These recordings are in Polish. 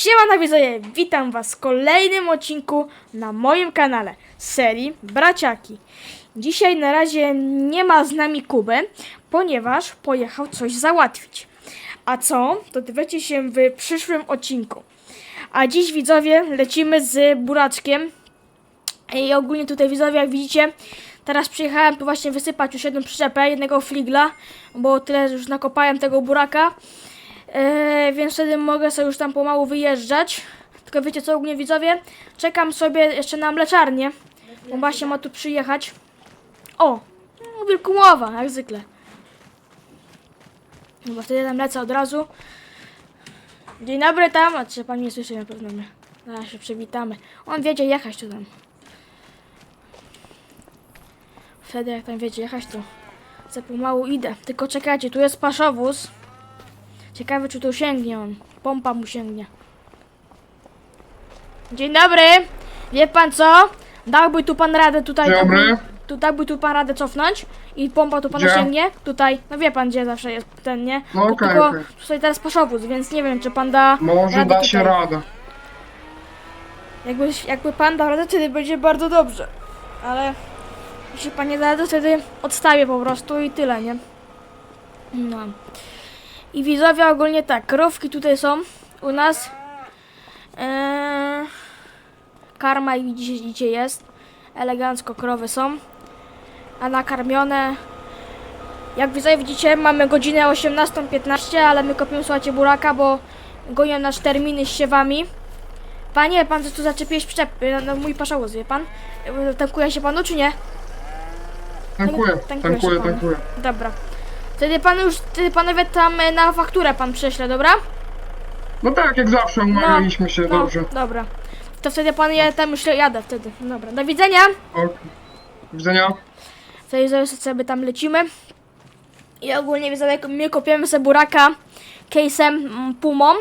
Siema widzowie, witam was w kolejnym odcinku na moim kanale serii Braciaki. Dzisiaj na razie nie ma z nami Kuby, ponieważ pojechał coś załatwić. A co, to dowiecie się w przyszłym odcinku. A dziś widzowie lecimy z buraczkiem. I ogólnie tutaj widzowie, jak widzicie, teraz przyjechałem tu właśnie wysypać już jedną przyczepę, jednego fligla, bo tyle już nakopałem tego buraka. E, więc wtedy mogę sobie już tam pomału wyjeżdżać. Tylko wiecie co, ogólnie widzowie, czekam sobie jeszcze na mleczarnię, bo właśnie ma tu przyjechać. O, no, wilkumowa, jak zwykle. No bo wtedy tam lecę od razu. Dzień dobry tam, a czy pan nie słyszy na pewno mnie. Zaraz się przywitamy. On wiedzie jechać tu tam. Wtedy jak tam wiecie jechać to za pomału idę. Tylko czekajcie, tu jest paszowóz. Ciekawe, czy tu sięgnie on. Pompa mu sięgnie. Dzień dobry! Wie pan co? Dałby tu pan radę tutaj. Dzień dobry. Tu dałby tu pan radę cofnąć i pompa tu Gdzie? sięgnie. Tutaj, no wie pan gdzie zawsze jest ten, nie? No Tu okej, tylko okej. tutaj teraz paszowóz, więc nie wiem, czy pan da Może radę da się tutaj. radę. Jakby, jakby pan dał radę, wtedy będzie bardzo dobrze. Ale jeśli pan nie da rady, wtedy odstawię po prostu i tyle, nie? No. I widzowie ogólnie tak, krówki tutaj są u nas. Eee, karma i widzicie, widzicie jest. Elegancko krowy są. A nakarmione. Jak widzowie widzicie, mamy godzinę 18.15, ale my kopiemy, słuchajcie, buraka, bo gonią nasz terminy z siewami. Panie, pan tu zaczepiłeś przyczep na, na mój paszałuz, wie pan? E, Tankuje się panu, czy nie? Tankuję, tankuję, pan. tankuję. Dobra. Wtedy pan już, wtedy panowie tam e, na fakturę pan prześle, dobra? No tak, jak zawsze umawialiśmy się No, dobrze. dobra. To wtedy pan je tam już jadę wtedy. Dobra, do widzenia. Ok. Do widzenia. Wtedy zaraz sobie tam lecimy. I ogólnie widzowie, my kopiemy sobie buraka case'em mm, Pumą,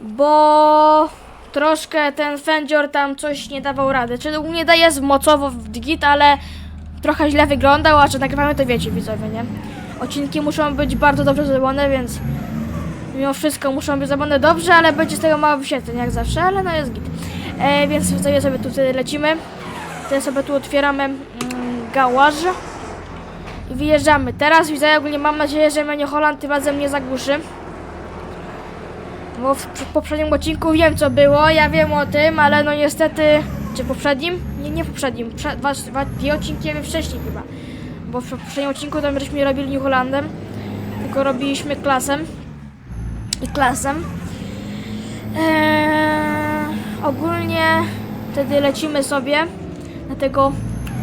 bo troszkę ten fędzior tam coś nie dawał rady. Czyli ogólnie daje mocowo w git, ale trochę źle wyglądał, a że nagrywamy to wiecie widzowie, nie? Odcinki muszą być bardzo dobrze zrobione, więc mimo wszystko muszą być zrobione dobrze, ale będzie z tego mało wyświetleń jak zawsze, ale no jest git. E, więc widzowie sobie tu wtedy lecimy. Teraz sobie tu otwieramy mm, gałąź i wyjeżdżamy. Teraz widzę, ogólnie mam nadzieję, że Menio Holland tym razem nie zagłuszy. Bo w, poprzednim odcinku wiem co było, ja wiem o tym, ale no niestety... Czy poprzednim? Nie, nie poprzednim. Prze, dwa, dwa, dwie odcinki wcześniej chyba. Bo w poprzednim odcinku tam żeśmy robili New Hollandem, tylko robiliśmy klasem. I klasem. Eee, ogólnie wtedy lecimy sobie na tego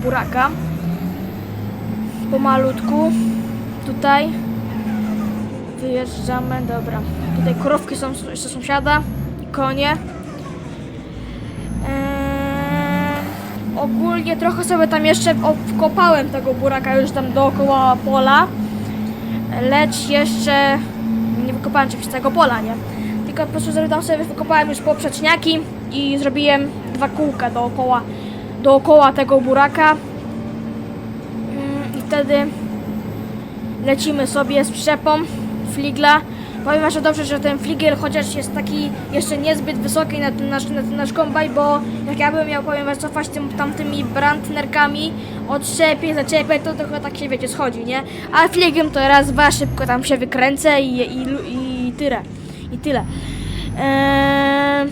buraka. Pomalutku. Tutaj. Wyjeżdżamy, dobra. Tutaj krówki są jeszcze sąsiada. i Konie. Eee, ogólnie trochę sobie tam jeszcze wkopałem tego buraka już tam dookoła pola. Lecz jeszcze nie wykopałem przez całego pola, nie? Tylko po prostu tam sobie wykopałem już poprzeczniaki i zrobiłem dwa kółka dookoła, dookoła tego buraka. Mm, I wtedy lecimy sobie z przyczepą fligla. Powiem wam, że dobrze, że ten fligiel chociaż jest taki jeszcze niezbyt wysoki na ten nasz, na ten nasz kombaj, bo jak ja bym miał, powiem wam, cofać tym, tamtymi brandnerkami, odszepię, zaczepię, to trochę tak się, wiecie, schodzi, nie? A fligiem to raz, dwa, szybko tam się wykręcę i, i, i tyle. I tyle. Eee,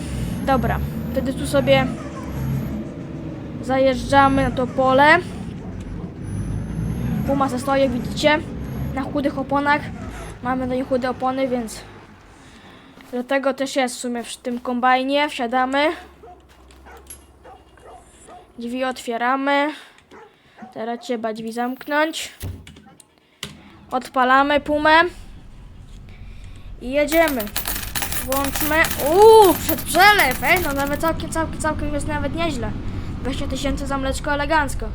dobra, wtedy tu sobie zajeżdżamy na to pole. Puma se stoi, jak widzicie, na chudych oponach. Mamy do nich chude opony, więc do tego też jest w sumie w tym kombajnie. Wsiadamy. Drzwi otwieramy. Teraz trzeba drzwi zamknąć. Odpalamy pumę. I jedziemy. Włączmy. Uuu, przed przelew, ej, no nawet całkiem, całkiem, całkiem jest nawet nieźle. 20 tysięcy za mleczko elegancko.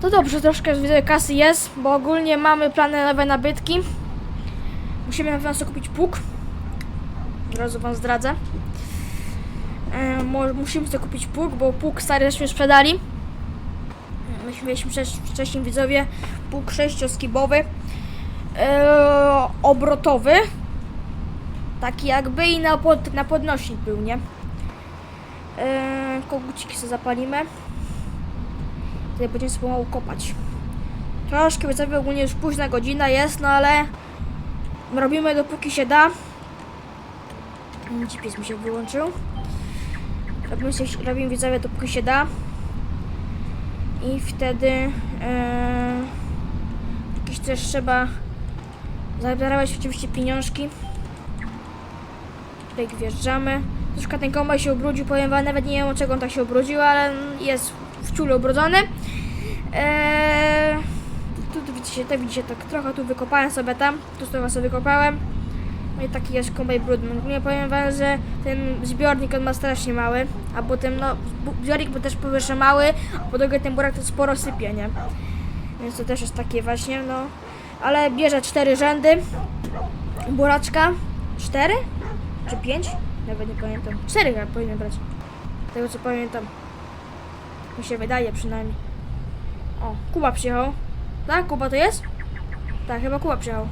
To dobrze, troszkę widzę kasy jest, bo ogólnie mamy plany nowe nabytki. Musimy na pewno kupić pług. Od razu wam zdradzę. E, musimy sobie kupić pług, bo pług stary żeśmy sprzedali. Myśmy mieliśmy wcześ- wcześniej widzowie pług sześcioskibowy. E, obrotowy. Taki jakby i na, pod, na podnośnik był, nie? Eee, koguciki sobie zapalimy. Tutaj będziemy sobie pomału kopać. Troszkę widzowie, ogólnie już późna godzina jest, no ale robimy dopóki się da. GPS mi się wyłączył. Robimy, się, robimy widzowie dopóki się da. I wtedy eee, jakieś też trzeba zabrawać oczywiście pieniążki. Tutaj wjeżdżamy. Troszkę ten kombaj się ubrudził, powiem wam, nawet nie wiem od czego on tak się ubrudził, ale jest w ciule ubrudzony. Eee, tu, tu widzicie, tak widzicie, tak trochę tu wykopałem sobie tam, tu sobie sobie wykopałem. No i taki jest kombaj brudny. Nie powiem wam, że ten zbiornik on ma strasznie mały, a potem no, zbiornik był też powyżej mały, a po drugie ten burak to sporo sypie, nie? Więc to też jest takie właśnie, no. Ale bierze cztery rzędy buraczka. Cztery? Czy pięć? Nawet nie pamiętam. Cztery chyba powinien brać. Tego co pamiętam. Mi się wydaje przynajmniej. O, Kuba przyjechał. Tak? Kuba to jest? Tak, chyba Kuba przyjechał.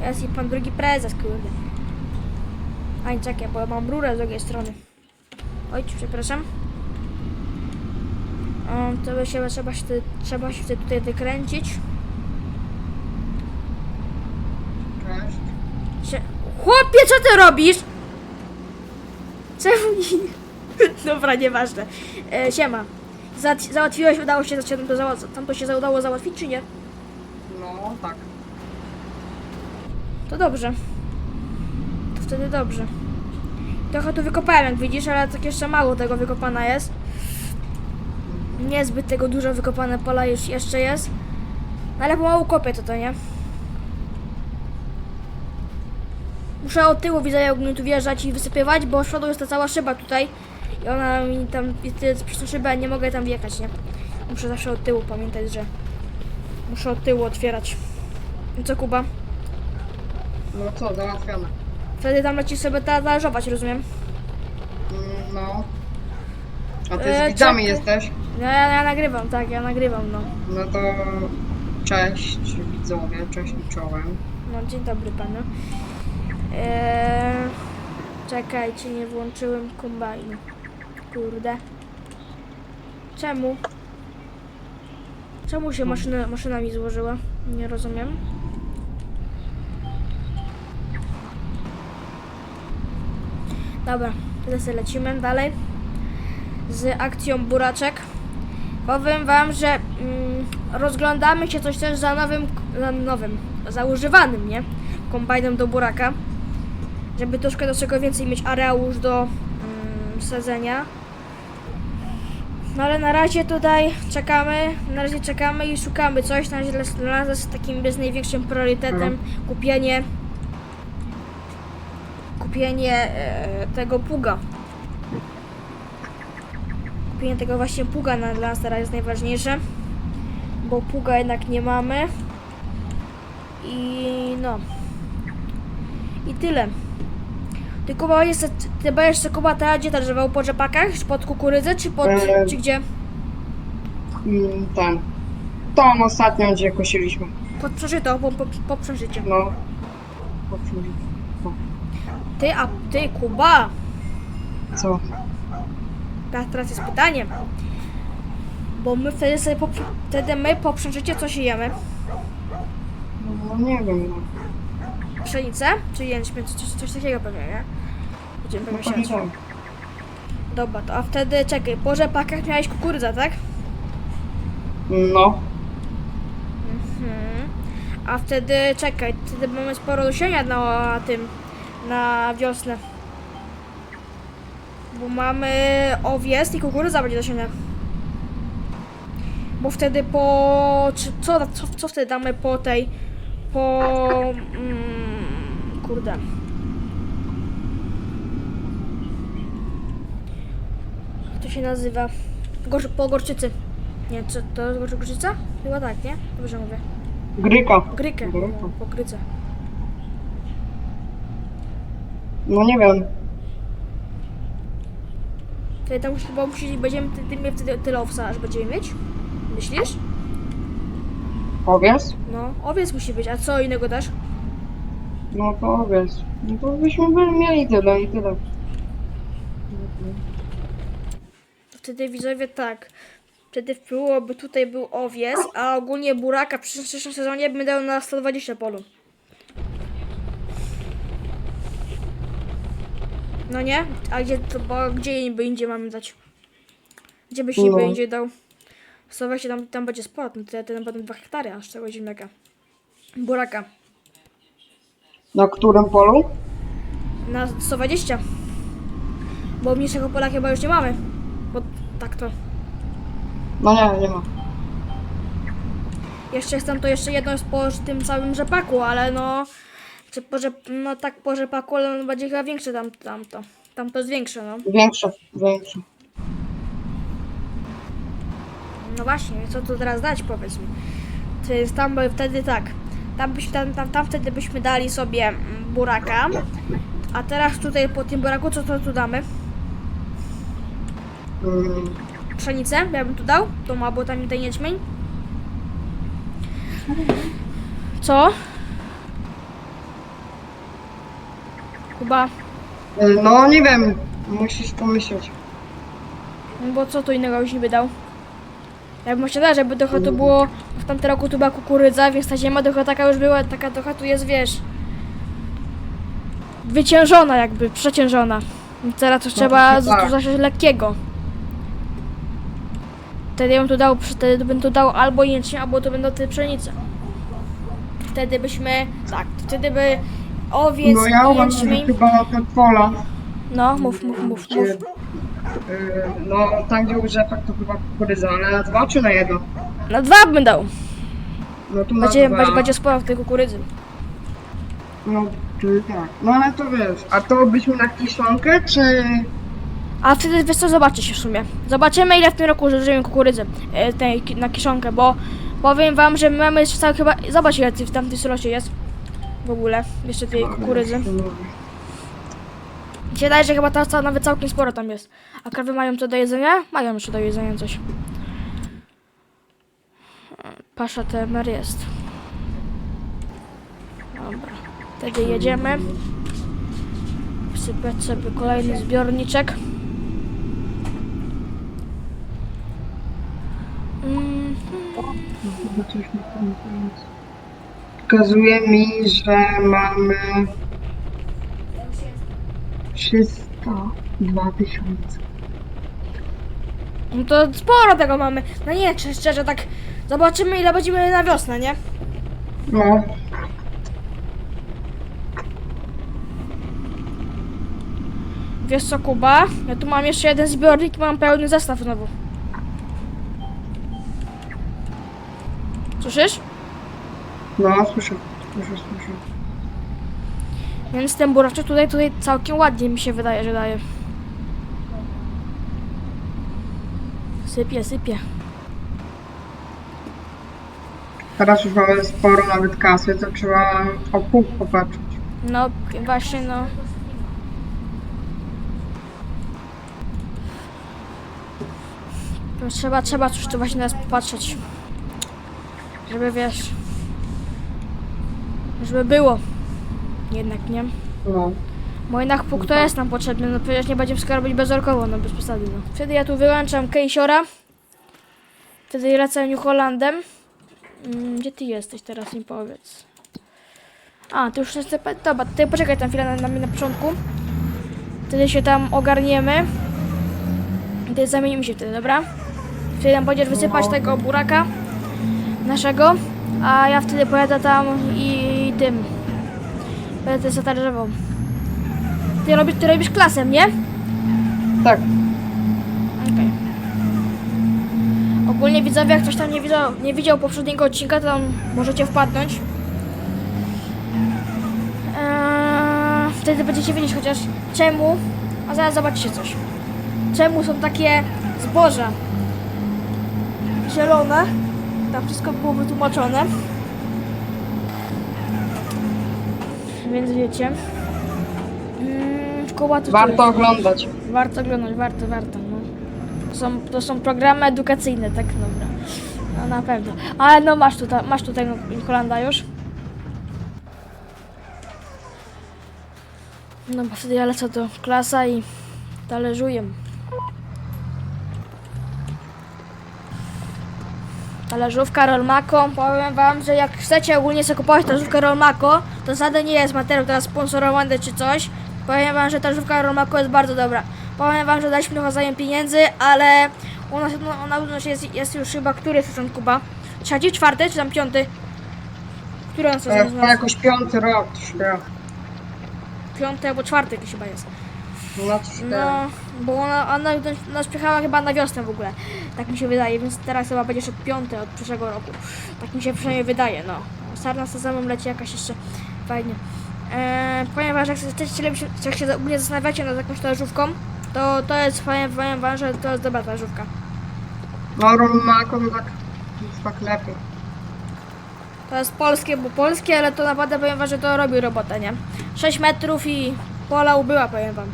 Jest i pan drugi prezes, kurde. Aj, czekaj, bo ja mam rurę z drugiej strony. Oj, przepraszam. O, to by się, trzeba, się, trzeba się tutaj wykręcić. Cześć. Chłopie, co ty robisz? Czemu nie... Dobra, nieważne. E, siema. Załat- załatwiłeś, udało się tam to, załat- tam to się udało załatwić, czy nie? No, tak. To dobrze. To wtedy dobrze. Trochę tu wykopałem, jak widzisz, ale tak jeszcze mało tego wykopana jest. Niezbyt tego dużo wykopane pola już jeszcze jest. No ale pomału kopię to, to nie? Muszę od tyłu widzę, jak mnie tu wjeżdżać i wysypywać, bo przodu jest ta cała szyba tutaj. I ona mi tam, jest przez szybę nie mogę tam wjechać, nie? Muszę zawsze od tyłu pamiętać, że muszę od tyłu otwierać. I co Kuba? No co, załatwione. Wtedy tam leci sobie ta talerzować, rozumiem? Mm, No. A ty E, z widzami czekaj. jesteś? No ja, ja nagrywam, tak, ja nagrywam, no. No to cześć widzowie, cześć i czołem. No, dzień dobry panu. Eee, czekajcie, nie włączyłem kombajnu. Kurde. Czemu? Czemu się maszyna, maszyna mi złożyła? Nie rozumiem. Dobra, teraz lecimy dalej z akcją buraczek. Powiem wam, że mm, rozglądamy się coś też za nowym, za nowym, za używanym, nie? Kombajnem do buraka. Żeby troszkę do czego więcej mieć areału już do mm, sadzenia. No ale na razie tutaj czekamy, na razie czekamy i szukamy coś. Na razie dla dla nas jest takim bez największym priorytetem kupienie kupienie e, tego puga. Kupienie tego właśnie puga na, dla nas teraz jest najważniejsze. Bo puga jednak nie mamy. I no. I tyle. Ty Kuba jest, ty będziesz sobie Kuba ta, gdzie ta drzewa po rzepakach? Czy pod kukurydzę, czy pod, Eee. czy gdzie? Mm, Ten. Tą ostatnią, gdzie kosiliśmy. Pod przeżyto, po, po, po przeżyciu. No. Ty, a ty Kuba, Co? teraz, teraz jest pytanie. Bo my wtedy sobie, po, wtedy my po przeżyciu co siejemy? No nie wiem. No. Pszenicę? Czy jęczmień? Coś, coś, takiego pewnie, nie? Będziemy No, pewnie siać. tak. Dobra, to a wtedy, czekaj, po rzepakach miałeś kukurydza, tak? No. Mhm. A wtedy, czekaj, wtedy mamy sporo do siania na tym, na wiosnę. Bo mamy owies i kukurydza będzie do siania. Bo wtedy po... Czy, co, co, co wtedy damy po tej... Po... Mm, kurde. Jak to się nazywa? Gor, po gorczycy. Nie, co, to jest gorczy- gorczyca? Chyba tak, nie? Dobrze mówię. Gryka. Grykę. Gryka. No, po gryce. No nie wiem. Wtedy tam chyba musi, będziemy ty, ty, wtedy tyle owsa, aż będziemy mieć? Myślisz? Powiesz? No, owiec musi być, a co innego dasz? No to wiesz, no to byśmy byli mieli tyle i tyle. Wtedy widzowie tak. Wtedy wpływoby tutaj był owies, a ogólnie buraka w przyszłym sezonie bym dał na 120 polu. No nie? A gdzie to, bo gdzie niby indziej mamy dać? Gdzie byś niby No. indziej dał? 120 tam, tam będzie sporo, no to, to będą 2 hektary aż tego ziemniaka. Buraka. Na którym polu? Na 120. Bo mniejszego pola chyba już nie mamy. Bo tak to. No nie, nie ma. Jeszcze chcę to jeszcze jedno po tym całym rzepaku, ale no. Czy po rzep, no tak po rzepaku, ale on będzie chyba większy tam, tamto. Tam to jest większe, no. Większe, większe. No właśnie, co tu teraz dać, powiedz mi. To jest tam, bo wtedy tak. Tam, byś, tam, tam, tam wtedy byśmy dali sobie mm, buraka. A teraz tutaj po tym buraku, co to tu damy? Pszenicę? Ja bym tu dał? To ma, bo tam ten jęczmień. Co? Kuba, No nie wiem, musisz pomyśleć. no bo co tu innego byś niby dał? Ja bym myślała, żeby trochę tu było, w tamtym roku tu była kukurydza, więc ta ziemia trochę taka już była, taka trochę tu jest, wiesz, wyciężona jakby, przeciężona. Teraz to trzeba tak. tu zacząć lekkiego. Wtedy bym tu dał, wtedy bym tu dał albo jęczmień, albo to będą te pszenice. Wtedy byśmy, tak, wtedy by owiec No ja uważam, jęczmień, chyba te pola, no mów, mów, mów, mów. Y, no tam gdzie u rzepak to chyba kukurydza, ale na dwa czy na jedno? Na dwa bym dał. No to na Będzie, dwa. będzie, będzie sporo tej kukurydzy. No, czy tak. No ale to wiesz, a to byśmy na kiszonkę, czy... A wtedy wiesz co, zobaczysz w sumie. Zobaczymy ile w tym roku zużyjemy kukurydzy e, tej, ki- na kiszonkę, bo powiem wam, że my mamy jeszcze cały chyba... Zobacz ile w tamtym silosie jest. W ogóle, jeszcze tej kukurydzy. Mi się wydaje, że chyba ta, nawet całkiem sporo tam jest. A krowy mają co do jedzenia? Mają jeszcze do jedzenia coś. Pasza temer jest. Dobra. Wtedy jedziemy. Wsypać sobie kolejny zbiorniczek. Mm. Pokazuje mi, że mamy 302 tysiące. No to sporo tego mamy. No nie, czy- szczerze tak zobaczymy ile będziemy na wiosnę, nie? No, Wiesz co, Kuba? Ja tu mam jeszcze jeden zbiornik i mam pełny zestaw znowu. Słyszysz? no, słyszę, słyszę, słyszę. Więc ten buraczek tutaj, tutaj całkiem ładnie mi się wydaje, że daje. Sypie, sypie. Teraz już mamy sporo nawet kasy, to trzeba o pół popatrzeć. No, właśnie no. Trzeba, trzeba coś tu właśnie teraz popatrzeć. Żeby wiesz. Żeby było. Jednak nie. No. Bo jednak pół to jest nam potrzebny, no przecież nie będziemy wszystko robić bezorkowo, no bez przesady, no. Wtedy ja tu wyłączam Kejsiora. Wtedy lecę New Hollandem. Mm, gdzie ty jesteś teraz, mi powiedz. A, ty już jesteś, dobra, ty poczekaj tam chwilę na, na mnie na początku. Wtedy się tam ogarniemy. Wtedy zamienimy się wtedy, dobra? Wtedy tam będziesz wysypać No. tego buraka naszego, a ja wtedy pojadę tam i tym. Będę za drzewo. Ty robisz, ty robisz klasę, nie? Tak, Okej. Ogólnie widzowie, jak ktoś tam nie widział, nie widział poprzedniego odcinka, to tam możecie wpadnąć. Eee, wtedy będziecie wiedzieć chociaż czemu, a zaraz zobaczycie coś. Czemu są takie zboża zielone. Tam wszystko było wytłumaczone. Więc wiecie. Mm, szkoła to warto oglądać. Warto oglądać, warto, warto. No. To, są, to są programy edukacyjne, tak dobra. No na pewno. Ale no masz tutaj, masz tutaj no, Holanda już. No bo wtedy ja lecę do klasa i talerzuję. Talerzówka Rolmako. Powiem wam, że jak chcecie ogólnie sobie kupować talerzówkę Rolmako, to żaden nie jest materiał teraz sponsorowany czy coś. Powiem wam, że talerzówka Rolmako jest bardzo dobra. Powiem wam, że daliśmy trochę zajem pieniędzy, ale u nas no, ona u nas jest, jest już chyba który sezon Kuba? Trzeci, czwarty czy tam piąty? Który on E, sezon Chyba jakoś piąty rok. Piąty albo czwarty jakiś chyba jest. No, cztery. No, bo ona, ona nas przyjechała chyba na wiosnę w ogóle. Tak mi się wydaje, więc teraz chyba będzie jeszcze piąty od przyszłego roku. Tak mi się przynajmniej wydaje, no. Sarna sezamem leci jakaś jeszcze fajnie. Powiem wam, że jak chcecie, jak się ogólnie zastanawiacie nad jakąś talerzówką, to to jest, powiem, powiem wam, że to jest dobra talerzówka. No, Romako to tak, tak lepiej. To jest polskie, bo polskie, ale to naprawdę powiem wam, że to robi robotę, nie? 6 metrów i pola ubyła, powiem wam.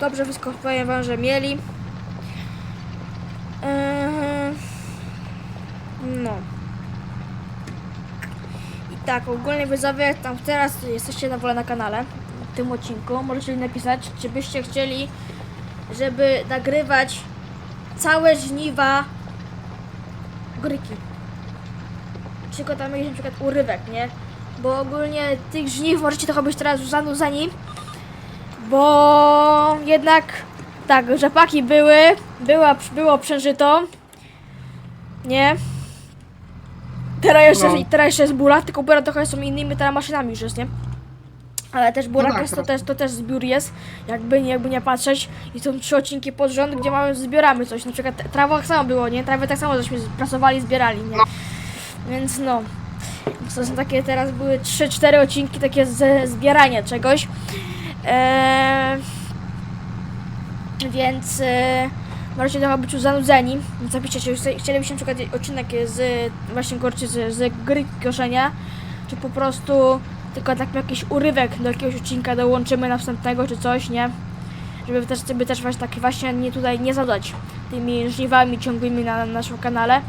Dobrze wszystko powiem wam, że mieli. Eee, No. I tak, ogólnie widzowie, jak tam teraz jesteście na wolę na kanale, w tym odcinku, możecie napisać, czy byście chcieli, żeby nagrywać całe żniwa gryki tylko tam jakiś na przykład urywek, nie? Bo ogólnie tych żniw możecie trochę być teraz zanudzeni, bo jednak tak, rzepaki były, była, było przeżyto, nie? Teraz jeszcze, No. teraz jeszcze jest burak, tylko burak trochę są innymi teraz maszynami już jest, nie? Ale też burak tak, jest, to teraz. też, to też zbiór jest, jakby, nie- jakby nie patrzeć. I są trzy odcinki pod rząd, gdzie mamy, zbieramy coś. Na przykład trawa tak samo było, nie? Trawę tak samo żeśmy pracowali, zbierali, nie? No. Więc no. To są takie, teraz były 3-4 odcinki takie ze zbierania czegoś. Eee, więc e, możecie trochę być zanudzeni. Zapiszcie, czy chcielibyście na przykład odcinek z właśnie gorczy z, z gry koszenia, czy po prostu tylko tak jakiś urywek do jakiegoś odcinka dołączymy następnego czy coś, nie? Żeby też, żeby też właśnie tak właśnie nie tutaj nie zadać tymi żniwami ciągłymi na, na naszym kanale.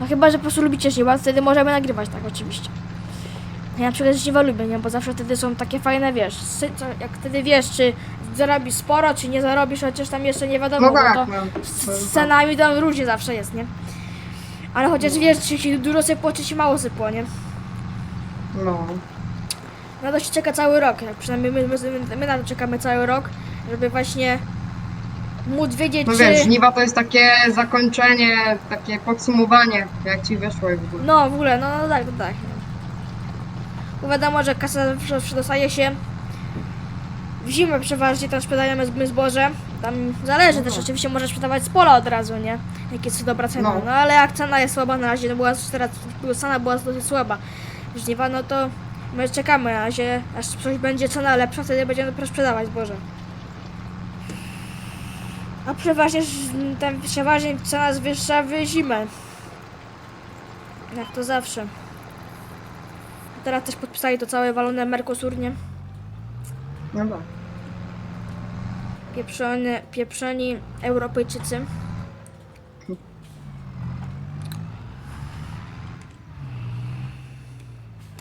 No chyba, że po prostu lubicie żniwa, wtedy możemy nagrywać tak oczywiście. Ja na przykład żniwa lubię, nie? Bo zawsze wtedy są takie fajne, wiesz, sy- co- jak wtedy wiesz, czy zarobisz sporo, czy nie zarobisz, chociaż tam jeszcze nie wiadomo, No bo tak, to no. z, z cenami tam różnie zawsze jest, nie? Ale chociaż wiesz, czy się dużo sypło, czy się mało sypło, nie? No. Na to się czeka cały rok, jak przynajmniej my, my, my na to czekamy cały rok, żeby właśnie móc wiedzieć, No czy... wiesz, żniwa to jest takie zakończenie, takie podsumowanie, jak ci wyszło i w ogóle. No, w ogóle, no, no tak, no tak. Bo wiadomo, że kasa zawsze przedostaje się w zimę przeważnie, tam sprzedajemy my zboże. Tam zależy też, No. oczywiście może sprzedawać z pola od razu, nie? Jak jest dobra cena. No. No. ale jak cena jest słaba na razie, no była teraz cena była dosyć słaba. Żniwa, no to my czekamy na razie, aż coś będzie cena lepsza, wtedy będziemy dopiero sprzedawać zboże. A przeważnie, tam przeważnie cena jest wyższa w zimę. Jak to zawsze. Teraz też podpisali to całe walone Mercosur, nie? No tak. Pieprzony, pieprzoni Europejczycy.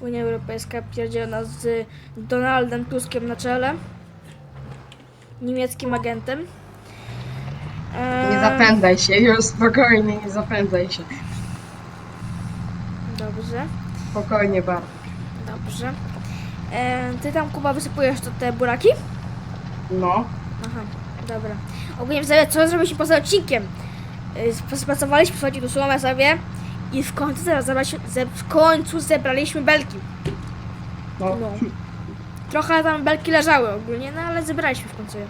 Unia Europejska pierdzielona z Donaldem Tuskiem na czele. Niemieckim agentem. Nie zapędzaj się, już spokojnie, nie zapędzaj się. Dobrze, Spokojnie bardzo. Dobrze. Eee, ty tam Kuba wysypujesz to te buraki? No. Aha, dobra. Ogólnie widzowie, co zrobiliśmy poza odcinkiem? Yy, Spracowaliśmy, słuchajcie, tu słomę sobie i w końcu zebraliśmy, ze, w końcu zebraliśmy belki. No. No. Trochę tam belki leżały ogólnie, no ale zebraliśmy w końcu je.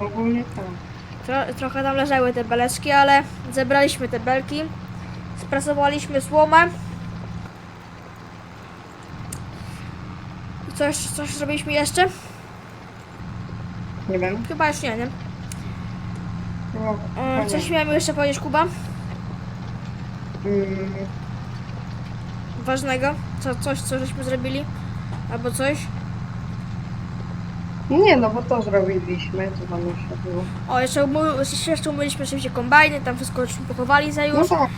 Ogólnie tak. Tro, trochę tam leżały te beleczki, ale zebraliśmy te belki. Spracowaliśmy słomę. Coś, coś zrobiliśmy jeszcze? Nie wiem. Chyba już nie, nie? No, Yy, coś miałem jeszcze powiedzieć, Kuba? mm, ważnego? Co, coś, co żeśmy zrobili? Albo coś? Nie, no bo to zrobiliśmy, co tam jeszcze było. O, jeszcze, umy- jeszcze umyliśmy oczywiście kombajny, tam wszystko już pochowali za No już. tak.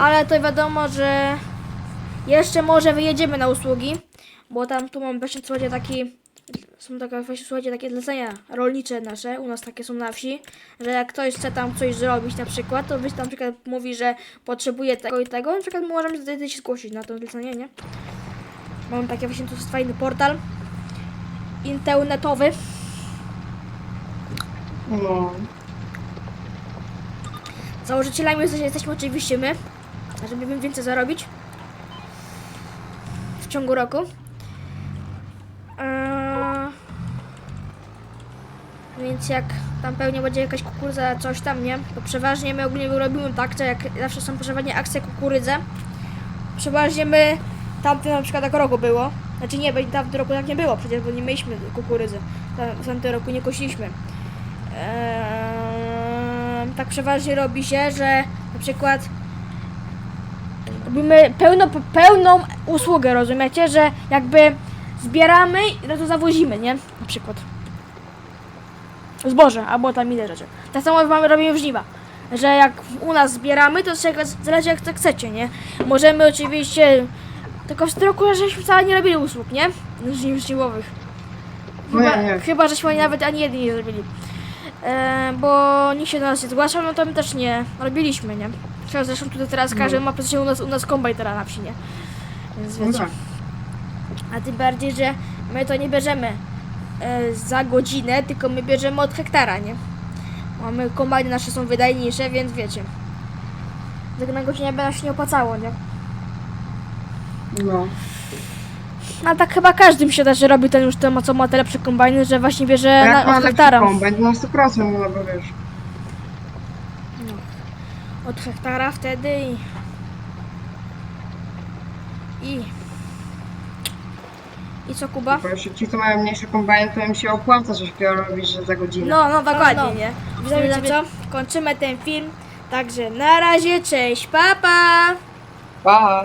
Ale to wiadomo, że jeszcze może wyjedziemy na usługi, bo tam tu mam właśnie słuchajcie taki są takie, właśnie, słuchajcie, takie zlecenia rolnicze nasze, u nas takie są na wsi, że jak ktoś chce tam coś zrobić na przykład, to byś tam na przykład mówi, że potrzebuje tego i tego, na przykład możemy wtedy się zgłosić na to zlecenie, nie? Mamy taki właśnie tu jest fajny portal internetowy, No. Założycielami jesteśmy, jesteśmy oczywiście my, żeby więcej zarobić w ciągu roku. Eee, więc jak tam pewnie będzie jakaś kukurydza, coś tam, nie? To przeważnie my ogólnie robimy tak, że jak zawsze są przeważnie akcje kukurydzy, przeważnie my tamtym na przykład tak roku było. Znaczy nie, bo tamtym roku tak nie było, przecież bo nie mieliśmy kukurydzy. W tamtym roku nie kosiliśmy. Eee, tak przeważnie robi się, że na przykład robimy pełno, pełną usługę, rozumiecie? Że jakby zbieramy i no to zawozimy, nie? Na przykład. Zboże, albo tam inne rzeczy. Tak samo mamy, robimy w żniwa. Że jak u nas zbieramy, to zależy jak to chcecie, nie? Możemy oczywiście... Tylko w tym roku żeśmy wcale nie robili usług, nie? Żniw żniwowych. Chyba, Nie, nie. chyba żeśmy nawet ani jednej nie zrobili. E, bo nikt się do nas nie zgłaszał, no to my też nie robiliśmy, nie? Zresztą tutaj teraz każdy No. ma przecież u nas, u nas kombaj teraz na wsi, nie? Więc No wiecie. tak. A tym bardziej, że my to nie bierzemy e, za godzinę, tylko my bierzemy od hektara, nie? Mamy kombajny nasze są wydajniejsze, więc wiecie. Tak na godzinę by nam się nie opłacało, nie? No. A tak chyba każdy mi się da, że robi ten już ten, co ma te lepsze kombajny, że właśnie bierze na, od hektara. kombajn, no 100%, no bo wiesz. Od hektara wtedy i... I... I co, Kuba? Bo jeszcze ci, co mają mniejsze kombajny, to im się opłaca coś takiego robić, że za godzinę. No, no, dokładnie, No, no. nie? Wiecie co? Kończymy ten film. Także na razie, cześć, papa! Pa. Pa!